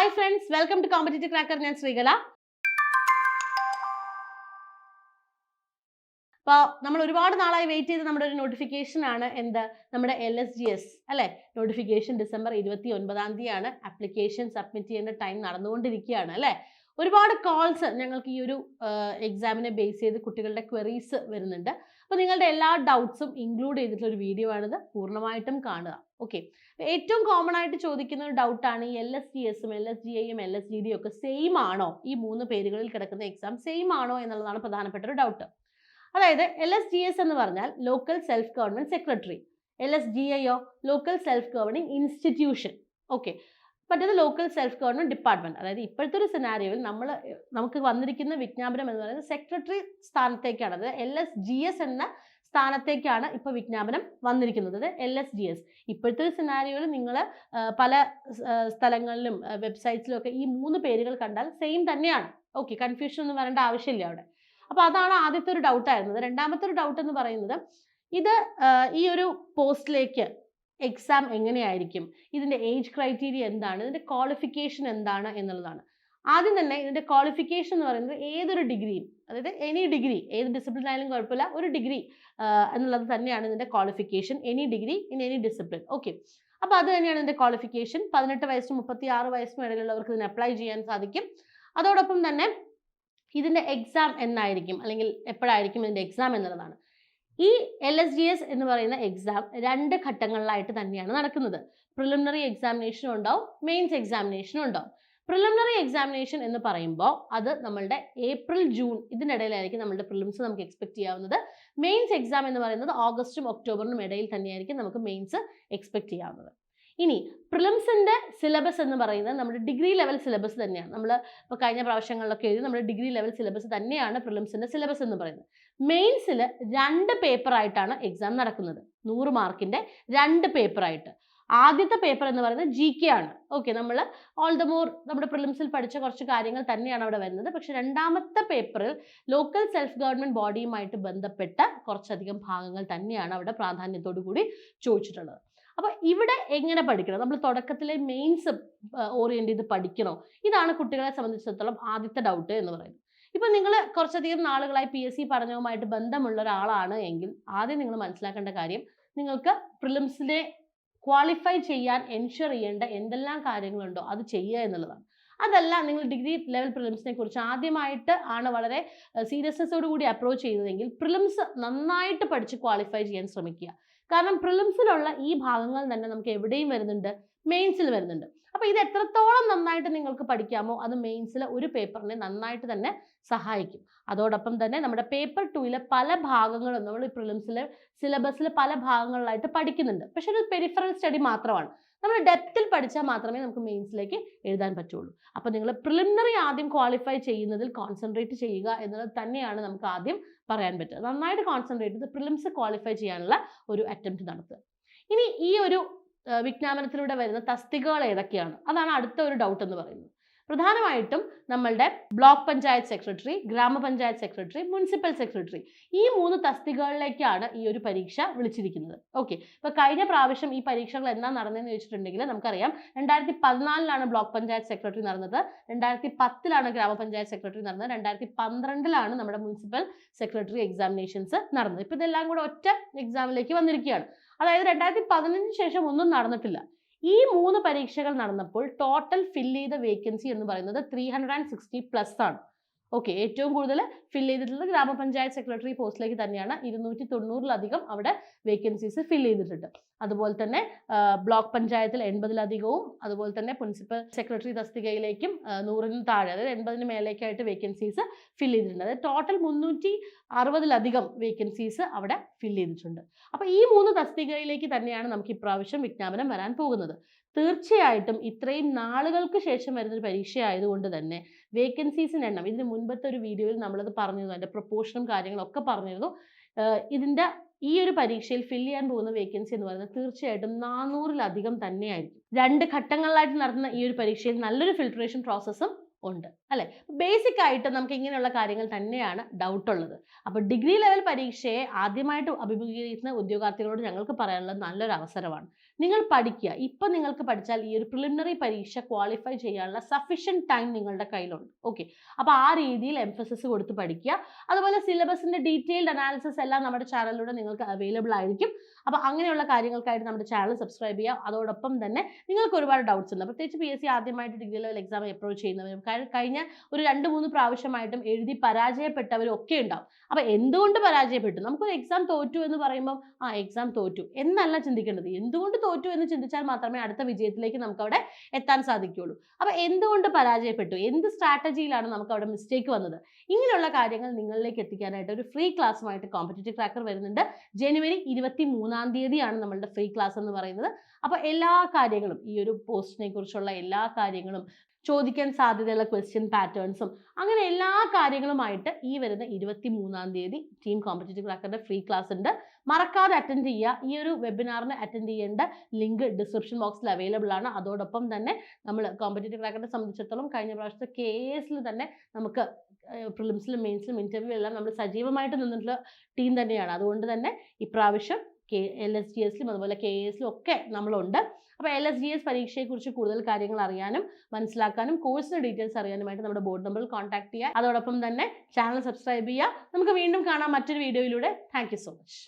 Hi friends welcome to competitive cracker ഞാൻ ശ്രീകല. അപ്പോൾ നമ്മൾ ഒരുപാട് നാളായി വെയിറ്റ് ചെയ്ത് നമ്മുടെ ഒരു നോട്ടിഫിക്കേഷൻ ആണ് എന്ത്? നമ്മുടെ എൽ എസ് ജി എസ് അല്ലേ? നോട്ടിഫിക്കേഷൻ ഡിസംബർ ഇരുപത്തി ഒൻപതാം തീയതിയാണ്. ആപ്ലിക്കേഷൻ സബ്മിറ്റ് ചെയ്യേണ്ട ടൈം നടന്നുകൊണ്ടിരിക്കുകയാണ് അല്ലേ? ഒരുപാട് കോൾസ് ഞങ്ങൾക്ക് ഈ ഒരു എക്സാമിനെ ബേസ് ചെയ്ത് കുട്ടികളുടെ ക്വറീസ് വരുന്നുണ്ട്. അപ്പോൾ നിങ്ങളുടെ എല്ലാ ഡൗട്ട്സും ഇൻക്ലൂഡ് ചെയ്തിട്ടുള്ള ഒരു വീഡിയോ ആണിത്. പൂർണമായിട്ടും കാണുക. ഓക്കെ ഏറ്റവും കോമൺ ആയിട്ട് ചോദിക്കുന്ന ഒരു ഡൗട്ടാണ് ഈ എൽ എസ് ജി എസും എൽ എസ് ജി ഐയും എൽ എസ് ജി ഡിയും ഒക്കെ സെയിം ആണോ? ഈ മൂന്ന് പേരുകളിൽ കിടക്കുന്ന എക്സാം സെയിം ആണോ എന്നുള്ളതാണ് പ്രധാനപ്പെട്ട ഒരു ഡൗട്ട് അതായത് എൽ എസ് ജി എസ് എന്ന് പറഞ്ഞാൽ local self government secretary L S G ഐയോ local self governing institution okay മറ്റേത് ലോക്കൽ സെൽഫ് ഗവൺമെന്റ് ഡിപ്പാർട്ട്മെന്റ് അതായത് ഇപ്പോഴത്തെ ഒരു സിനാരിയോയിൽ നമ്മൾ നമുക്ക് വന്നിരിക്കുന്ന വിജ്ഞാപനം എന്ന് പറയുന്നത് സെക്രട്ടറി സ്ഥാനത്തേക്കാണ്. അതായത് എൽ എസ് ജി എസ് എന്ന സ്ഥാനത്തേക്കാണ് ഇപ്പോൾ വിജ്ഞാപനം വന്നിരിക്കുന്നത്. അതായത് എൽ എസ് ജി എസ് ഇപ്പോഴത്തെ ഒരു സിനാരിയോയിൽ നിങ്ങൾ പല സ്ഥലങ്ങളിലും വെബ്സൈറ്റ്സിലും ഒക്കെ ഈ മൂന്ന് പേരുകൾ കണ്ടാൽ സെയിം തന്നെയാണ്. ഓക്കെ കൺഫ്യൂഷൻ ഒന്നും വരേണ്ട ആവശ്യമില്ല അവിടെ. അപ്പോൾ അതാണ് ആദ്യത്തെ ഒരു ഡൗട്ടായിരുന്നത് രണ്ടാമത്തെ ഒരു ഡൗട്ട് എന്ന് പറയുന്നത് ഇത് ഈ ഒരു പോസ്റ്റിലേക്ക് എക്സാം എങ്ങനെയായിരിക്കും? ഇതിന്റെ ഏജ് ക്രൈറ്റീരിയ എന്താണ്? ഇതിന്റെ ക്വാളിഫിക്കേഷൻ എന്താണ് എന്നുള്ളതാണ്. ആദ്യം തന്നെ ഇതിന്റെ ക്വാളിഫിക്കേഷൻ എന്ന് പറയുന്നത് ഏതൊരു ഡിഗ്രിയും അതായത് എനി ഡിഗ്രി ഏത് ഡിസിപ്ലിൻ ആയാലും കുഴപ്പമില്ല ഒരു ഡിഗ്രി എന്നുള്ളത് തന്നെയാണ് ഇതിന്റെ qualification any degree in any discipline okay അപ്പോൾ അത് തന്നെയാണ് ഇതിന്റെ ക്വാളിഫിക്കേഷൻ പതിനെട്ട് വയസ്സിനും മുപ്പത്തി ആറ് വയസ്സിനും ഇടയിലുള്ളവർക്ക് ഇതിന് അപ്ലൈ ചെയ്യാൻ സാധിക്കും. അതോടൊപ്പം തന്നെ ഇതിന്റെ എക്സാം എന്നായിരിക്കും അല്ലെങ്കിൽ എപ്പോഴായിരിക്കും ഇതിന്റെ എക്സാം എന്നുള്ളതാണ്. ഈ എൽ എസ് ഡി എസ് എന്ന് പറയുന്ന എക്സാം രണ്ട് ഘട്ടങ്ങളിലായിട്ട് തന്നെയാണ് നടക്കുന്നത്. പ്രിലിമിനറി എക്സാമിനേഷനും ഉണ്ടാവും മെയിൻസ് എക്സാമിനേഷനും ഉണ്ടാവും. പ്രിലിമിനറി എക്സാമിനേഷൻ എന്ന് പറയുമ്പോൾ അത് നമ്മളുടെ ഏപ്രിൽ ജൂൺ ഇതിനിടയിലായിരിക്കും നമ്മളുടെ പ്രിലിംസ് നമുക്ക് എക്സ്പെക്ട് ചെയ്യാവുന്നത്. മെയിൻസ് എക്സാം എന്ന് പറയുന്നത് ഓഗസ്റ്റും ഒക്ടോബറിനും ഇടയിൽ തന്നെയായിരിക്കും നമുക്ക് മെയിൻസ് എക്സ്പെക്ട് ചെയ്യാവുന്നത്. ഇനി പ്രിലിംസിന്റെ സിലബസ് എന്ന് പറയുന്നത് നമ്മുടെ ഡിഗ്രി ലെവൽ സിലബസ് തന്നെയാണ്. നമ്മൾ ഇപ്പോൾ കഴിഞ്ഞ പ്രാവശ്യങ്ങളിലൊക്കെ എഴുതി നമ്മുടെ ഡിഗ്രി ലെവൽ സിലബസ് തന്നെയാണ് പ്രിലിംസിന്റെ സിലബസ് എന്ന് പറയുന്നത്. മെയിൻസിൽ രണ്ട് പേപ്പറായിട്ടാണ് എക്സാം നടക്കുന്നത്. നൂറ് മാർക്കിന്റെ രണ്ട് പേപ്പറായിട്ട് ആദ്യത്തെ പേപ്പർ എന്ന് പറയുന്നത് ജി കെ ആണ്. ഓക്കെ നമ്മൾ ഓൾ ദ മോർ നമ്മുടെ പ്രിലിംസിൽ പഠിച്ച കുറച്ച് കാര്യങ്ങൾ തന്നെയാണ് അവിടെ വരുന്നത്. പക്ഷെ രണ്ടാമത്തെ പേപ്പറിൽ ലോക്കൽ സെൽഫ് ഗവൺമെന്റ് ബോഡിയുമായിട്ട് ബന്ധപ്പെട്ട കുറച്ചധികം ഭാഗങ്ങൾ തന്നെയാണ് അവിടെ പ്രാധാന്യത്തോടു കൂടി ചോദിച്ചിട്ടുള്ളത്. അപ്പോൾ ഇവിടെ എങ്ങനെ പഠിക്കണം? നമ്മൾ തുടക്കത്തിലെ മെയിൻസ് ഓറിയന്റ് ചെയ്ത് പഠിക്കണോ? ഇതാണ് കുട്ടികളെ സംബന്ധിച്ചിടത്തോളം ആദ്യത്തെ ഡൗട്ട് എന്ന് പറയുന്നത്. ഇപ്പൊ നിങ്ങൾ കുറച്ചധികം നാളുകളായി പി എസ് സി പഠനവുമായിട്ട് ബന്ധമുള്ള ഒരാളാണ് എങ്കിൽ ആദ്യം നിങ്ങൾ മനസ്സിലാക്കേണ്ട കാര്യം നിങ്ങൾക്ക് പ്രിലിംസിനെ ക്വാളിഫൈ ചെയ്യാൻ എൻഷുർ ചെയ്യേണ്ട എന്തെല്ലാം കാര്യങ്ങളുണ്ടോ അത് ചെയ്യുക എന്നുള്ളതാണ്. അതല്ല നിങ്ങൾ ഡിഗ്രി ലെവൽ പ്രിലിംസിനെ കുറിച്ച് ആദ്യമായിട്ട് ആണ് വളരെ സീരിയസ്നെസ്സോട് കൂടി അപ്രോച്ച് ചെയ്യുന്നതെങ്കിൽ പ്രിലിംസ് നന്നായിട്ട് പഠിച്ച് ക്വാളിഫൈ ചെയ്യാൻ ശ്രമിക്കുക. കാരണം പ്രിലിംസിലുള്ള ഈ ഭാഗങ്ങൾ തന്നെ നമുക്ക് എവിടെയും വരുന്നുണ്ട്? മെയിൻസിൽ വരുന്നുണ്ട്. അപ്പൊ ഇത് എത്രത്തോളം നന്നായിട്ട് നിങ്ങൾക്ക് പഠിക്കാമോ അത് മെയിൻസിലെ ഒരു പേപ്പറിനെ നന്നായിട്ട് തന്നെ സഹായിക്കും. അതോടൊപ്പം തന്നെ നമ്മുടെ പേപ്പർ ടൂയിലെ പല ഭാഗങ്ങളും നമ്മൾ ഈ പ്രിലിംസിലെ സിലബസിലെ പല ഭാഗങ്ങളിലായിട്ട് പഠിക്കുന്നുണ്ട്. പക്ഷെ ഒരു പെരിഫറൽ സ്റ്റഡി മാത്രമാണ്. നമ്മൾ ഡെപ്തിൽ പഠിച്ചാൽ മാത്രമേ നമുക്ക് മെയിൻസിലേക്ക് എഴുതാൻ പറ്റുള്ളൂ. അപ്പോൾ നിങ്ങൾ പ്രിലിമിനറി ആദ്യം ക്വാളിഫൈ ചെയ്യുന്നതിൽ കോൺസെൻട്രേറ്റ് ചെയ്യുക എന്നുള്ളത് തന്നെയാണ് നമുക്ക് ആദ്യം പറയാൻ പറ്റുക. നന്നായിട്ട് കോൺസെൻട്രേറ്റ് ചെയ്ത് പ്രിലിംസ് ക്വാളിഫൈ ചെയ്യാനുള്ള ഒരു അറ്റംപ്റ്റ് നടത്തുക. ഇനി ഈ ഒരു വിജ്ഞാപനത്തിലൂടെ വരുന്ന തസ്തികകൾ ഏതൊക്കെയാണ്? അതാണ് അടുത്ത ഒരു ഡൗട്ട് എന്ന് പറയുന്നത്. പ്രധാനമായിട്ടും നമ്മളുടെ block panchayat secretary gramapanchayat secretary municipal secretary ഈ മൂന്ന് തസ്തികകളിലേക്കാണ് ഈ ഒരു പരീക്ഷ വിളിച്ചിരിക്കുന്നത്. ഓക്കെ ഇപ്പൊ കഴിഞ്ഞ പ്രാവശ്യം ഈ പരീക്ഷകൾ എന്നാ നടന്നതെന്ന് ചോദിച്ചിട്ടുണ്ടെങ്കിൽ നമുക്കറിയാം രണ്ടായിരത്തി പതിനാലിലാണ് ബ്ലോക്ക് പഞ്ചായത്ത് സെക്രട്ടറി നടന്നത് രണ്ടായിരത്തി പത്തിലാണ് ഗ്രാമപഞ്ചായത്ത് സെക്രട്ടറി നടന്നത് രണ്ടായിരത്തി പന്ത്രണ്ടിലാണ് നമ്മുടെ മുനിസിപ്പൽ സെക്രട്ടറി എക്സാമിനേഷൻസ് നടന്നത്. ഇപ്പൊ ഇതെല്ലാം കൂടെ ഒറ്റ എക്സാമിലേക്ക് വന്നിരിക്കുകയാണ്. അതായത് രണ്ടായിരത്തി പതിനഞ്ചിന് ശേഷം ഒന്നും നടന്നിട്ടില്ല. ഈ മൂന്ന് പരീക്ഷകൾ നടന്നപ്പോൾ ടോട്ടൽ ഫിൽ ചെയ്ത വേക്കൻസി എന്ന് പറയുന്നത് three hundred and sixty plus ആണ്. ഓക്കെ ഏറ്റവും കൂടുതൽ ഫിൽ ചെയ്തിട്ടുള്ളത് ഗ്രാമപഞ്ചായത്ത് സെക്രട്ടറി പോസ്റ്റിലേക്ക് തന്നെയാണ്. ഇരുന്നൂറ്റി തൊണ്ണൂറിലധികം അവിടെ വേക്കൻസീസ് ഫിൽ ചെയ്തിട്ടുണ്ട്. അതുപോലെ തന്നെ ബ്ലോക്ക് പഞ്ചായത്തിൽ എൺപതിലധികവും അതുപോലെ തന്നെ പ്രിൻസിപ്പൽ സെക്രട്ടറി തസ്തികയിലേക്കും നൂറിന് താഴെ അതായത് എൺപതിന് മേലേക്കായിട്ട് വേക്കൻസീസ് ഫിൽ ചെയ്തിട്ടുണ്ട്. അതായത് ടോട്ടൽ മുന്നൂറ്റി അറുപതിലധികം വേക്കൻസീസ് അവിടെ ഫിൽ ചെയ്തിട്ടുണ്ട്. അപ്പോൾ ഈ മൂന്ന് തസ്തികയിലേക്ക് തന്നെയാണ് നമുക്ക് ഇപ്രാവശ്യം വിജ്ഞാപനം വരാൻ പോകുന്നത്. തീർച്ചയായിട്ടും ഇത്രയും നാളുകൾക്ക് ശേഷം വരുന്നൊരു പരീക്ഷ ആയതുകൊണ്ട് തന്നെ വേക്കൻസീസിന്റെ എണ്ണം ഇതിന് മുൻപത്തെ ഒരു വീഡിയോയിൽ നമ്മളത് പറഞ്ഞിരുന്നു അതിന്റെ പ്രൊപ്പോർഷനും കാര്യങ്ങളൊക്കെ പറഞ്ഞിരുന്നു. ഇതിന്റെ ഈ ഒരു പരീക്ഷയിൽ ഫില്ല് ചെയ്യാൻ പോകുന്ന വേക്കൻസി എന്ന് പറയുന്നത് തീർച്ചയായിട്ടും നാനൂറിലധികം തന്നെയായിരിക്കും. രണ്ട് ഘട്ടങ്ങളിലായിട്ട് നടത്തുന്ന ഈ ഒരു പരീക്ഷയിൽ നല്ലൊരു ഫിൽട്രേഷൻ പ്രോസസ്സും ഉണ്ട്. അല്ലെ? ബേസിക് ആയിട്ട് നമുക്ക് ഇങ്ങനെയുള്ള കാര്യങ്ങൾ തന്നെയാണ് ഡൗട്ട് ഉള്ളത്. അപ്പോൾ ഡിഗ്രി ലെവൽ പരീക്ഷയെ ആദ്യമായിട്ട് അഭിമുഖീകരിക്കുന്ന ഉദ്യോഗാർത്ഥികളോട് ഞങ്ങൾക്ക് പറയാനുള്ളത് നല്ലൊരു അവസരമാണ്. നിങ്ങൾ പഠിക്കുക. ഇപ്പം നിങ്ങൾക്ക് പഠിച്ചാൽ ഈ ഒരു പ്രിലിമിനറി പരീക്ഷ ക്വാളിഫൈ ചെയ്യാനുള്ള സഫീഷ്യന്റ് ടൈം നിങ്ങളുടെ കയ്യിലുണ്ട്. ഓക്കെ അപ്പോൾ ആ രീതിയിൽ എംഫസിസ് കൊടുത്ത് പഠിക്കുക. അതുപോലെ സിലബസിന്റെ ഡീറ്റെയിൽഡ് അനാലിസിസ് എല്ലാം നമ്മുടെ ചാനലിലൂടെ നിങ്ങൾക്ക് അവൈലബിൾ ആയിരിക്കും. അപ്പോൾ അങ്ങനെയുള്ള കാര്യങ്ങൾക്കായിട്ട് നമ്മുടെ ചാനൽ സബ്സ്ക്രൈബ് ചെയ്യുക. അതോടൊപ്പം തന്നെ നിങ്ങൾക്ക് ഒരുപാട് ഡൗട്ട്സ് ഉണ്ട്. പ്രത്യേകിച്ച് പി എസ് സി ആദ്യമായിട്ട് ഡിഗ്രി ലെവൽ എക്സാം അപ്രോച്ച് ചെയ്യുന്നവരും കഴിഞ്ഞ ഒരു രണ്ട് മൂന്ന് പ്രാവശ്യമായിട്ടും എഴുതി പരാജയപ്പെട്ടവരും ഒക്കെ ഉണ്ടാവും. അപ്പോൾ എന്തുകൊണ്ട് പരാജയപ്പെട്ടു? നമുക്കൊരു എക്സാം തോറ്റു എന്ന് പറയുമ്പോൾ ആ എക്സാം തോറ്റു. എന്നല്ല ചിന്തിക്കേണ്ടത്. എന്തുകൊണ്ട് എന്ന് ചിന്തിച്ചാൽ മാത്രമേ അടുത്ത വിജയത്തിലേക്ക് നമുക്ക് അവിടെ എത്താൻ സാധിക്കുകയുള്ളൂ. അപ്പൊ എന്തുകൊണ്ട് പരാജയപ്പെട്ടു? എന്ത് സ്ട്രാറ്റജിയിലാണ് നമുക്ക് അവിടെ മിസ്റ്റേക്ക് വന്നത്? ഇങ്ങനെയുള്ള കാര്യങ്ങൾ നിങ്ങളിലേക്ക് എത്തിക്കാനായിട്ട് ഒരു ഫ്രീ ക്ലാസ്സുമായിട്ട് കോമ്പറ്റേറ്റീവ് ട്രാക്കർ വരുന്നുണ്ട്. ജനുവരി ഇരുപത്തി മൂന്നാം തീയതിയാണ് നമ്മളുടെ ഫ്രീ ക്ലാസ് എന്ന് പറയുന്നത്. അപ്പൊ എല്ലാ കാര്യങ്ങളും ഈ ഒരു പോസ്റ്റിനെ കുറിച്ചുള്ള എല്ലാ കാര്യങ്ങളും ചോദിക്കാൻ സാധ്യതയുള്ള ക്വസ്റ്റ്യൻ പാറ്റേൺസും അങ്ങനെ എല്ലാ കാര്യങ്ങളുമായിട്ട് ഈ വരുന്ന ഇരുപത്തി മൂന്നാം തീയതി ടീം കോമ്പറ്റേറ്റീവ് ക്രാക്കറിന്റെ ഫ്രീ ക്ലാസ് ഉണ്ട്. മറക്കാതെ അറ്റൻഡ് ചെയ്യുക. ഈ ഒരു വെബിനാറിന് അറ്റൻഡ് ചെയ്യേണ്ട ലിങ്ക് ഡിസ്ക്രിപ്ഷൻ ബോക്സിൽ അവൈലബിൾ ആണ്. അതോടൊപ്പം തന്നെ നമ്മൾ കോമ്പറ്റേറ്റീവ് ക്രാക്കറിനെ സംബന്ധിച്ചിടത്തോളം കഴിഞ്ഞ പ്രാവശ്യത്തെ കേസിൽ തന്നെ നമുക്ക് പ്രിലിംസിലും മെയിൻസിലും ഇന്റർവ്യൂ എല്ലാം നമ്മൾ സജീവമായിട്ട് നിന്നിട്ടുള്ള ടീം തന്നെയാണ്. അതുകൊണ്ട് തന്നെ ഇപ്രാവശ്യം കെ എൽ എസ് ജി എസിലും അതുപോലെ കെ എസിലും ഒക്കെ നമ്മളുണ്ട്. അപ്പോൾ എൽ എസ് ജി എസ് പരീക്ഷയെക്കുറിച്ച് കൂടുതൽ കാര്യങ്ങൾ അറിയാനും മനസ്സിലാക്കാനും കോഴ്സിന്റെ ഡീറ്റെയിൽസ് അറിയാനുമായിട്ട് നമ്മുടെ ബോർഡ് നമ്പറിൽ കോൺടാക്ട് ചെയ്യുക. അതോടൊപ്പം തന്നെ ചാനൽ സബ്സ്ക്രൈബ് ചെയ്യുക. നമുക്ക് വീണ്ടും കാണാം മറ്റൊരു വീഡിയോയിലൂടെ താങ്ക് സോ മച്ച്